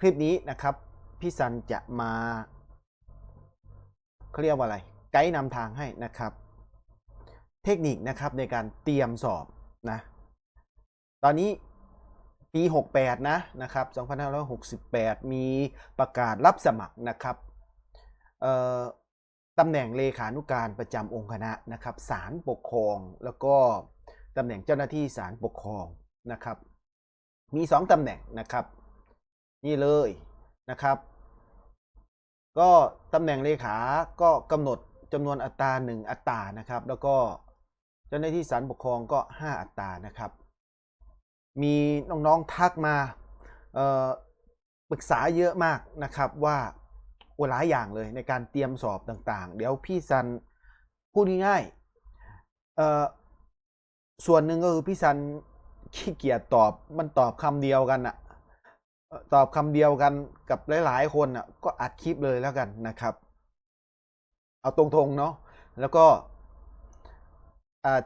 คลิปนี้นะครับ พี่ซันจะมาเขาเรียกว่าอะไร ไกด์นำทางให้นะครับ เทคนิคนะครับในการเตรียมสอบนะ ตอนนี้ปี 68 นะนะครับ 2568 มีประกาศรับสมัครนะครับตำแหน่งเลขานุการประจำองค์คณะนะครับศาลปกครองแล้วก็ตำแหน่งเจ้าหน้าที่ศาลปกครองนะครับ มีสองตำแหน่งนะครับ นี่เลยนะครับ ก็ตำแหน่งเลขาก็กำหนดจำนวนอัตราหนึ่งอัตรานะครับ แล้วก็เจ้าหน้าที่ศาลปกครองก็ 5 อัตรานะครับ มีน้องๆทักมาปรึกษาเยอะมากนะครับว่าโอหลายอย่างเลยในการเตรียมสอบต่างๆ เดี๋ยวพี่ซันพูดง่ายๆส่วนหนึ่งก็คือพี่ซันขี้เกียจตอบมันตอบคำเดียวกันอะ ตอบคำเดียวกันกับหลาย ๆ คนอะก็อัดคลิปเลยแล้วกันนะครับ เอาตรงๆเนาะแล้วก็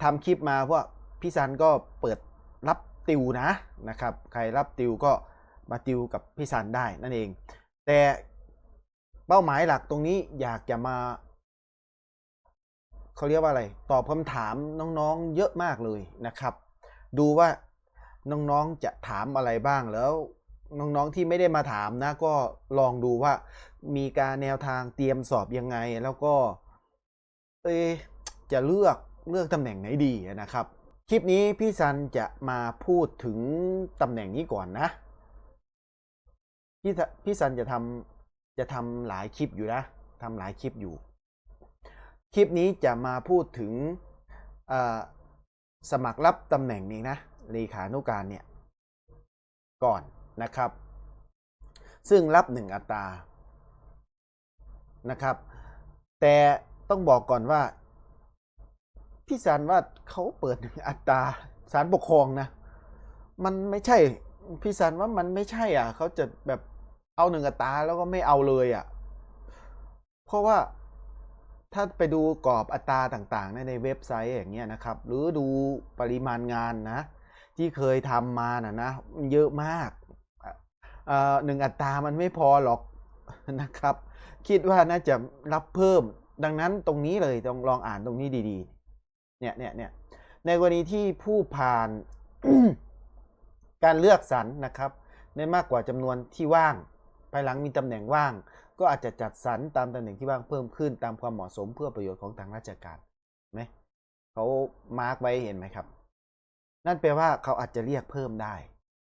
ทำคลิปมาเพราะพี่ซันก็เปิดรับติวนะนะครับ ใครรับติวก็มาติวกับพี่ซันได้นั่นเอง แต่เป้าหมายหลักตรงนี้อยากจะมาเขาเรียกว่าอะไร ตอบคำถามน้องๆเยอะมากเลยนะครับ ดูว่าน้องๆจะถามอะไรบ้างแล้ว น้องๆที่ไม่ได้มาถามนะ ก็ลองดูว่า มีการแนวทางเตรียมสอบยังไง แล้วก็ เอจะเลือกเลือกตำแหน่งไหนดีนะครับ คลิปนี้พี่ซันจะมาพูดถึงตำแหน่งนี้ก่อนนะ พี่พี่ซันจะทำจะทำหลายคลิปอยู่นะทำหลายคลิปอยู่ คลิปนี้จะมาพูดถึงสมัครรับตำแหน่งนี้นะเลขานุการเนี่ยก่อน นะครับ ซึ่งรับหนึ่งอัตรานะครับ แต่ต้องบอกก่อนว่า พี่สารว่าเขาเปิดหนึ่งอัตราสารปกครองนะ มันไม่ใช่ พี่สารว่ามันไม่ใช่อะเขาจะแบบเอาหนึ่งอัตราแล้วก็ไม่เอาเลยอะเพราะว่าถ้าไปดูกรอบอัตราต่างๆ ในในเว็บไซต์อย่างเงี้ยนะครับ หรือดูปริมาณงานนะ ที่เคยทำมานะนะเยอะมาก หนึ่งอัตรามันไม่พอหรอกนะครับ คิดว่าน่าจะรับเพิ่ม ดังนั้นตรงนี้เลยต้องลองอ่านตรงนี้ดีๆ เนี่ยเนี่ยเนี่ยในกรณีที่ผู้ผ่านการเลือกสรรนะครับ ในมากกว่าจำนวนที่ว่าง ภายหลังมีตำแหน่งว่าง ก็อาจจะจัดสรรตามตำแหน่งที่ว่างเพิ่มขึ้น ตามความเหมาะสมเพื่อประโยชน์ของทางราชการไหมเขามาร์กไว้เห็นไหมครับ นั่นแปลว่าเขาอาจจะเรียกเพิ่มได้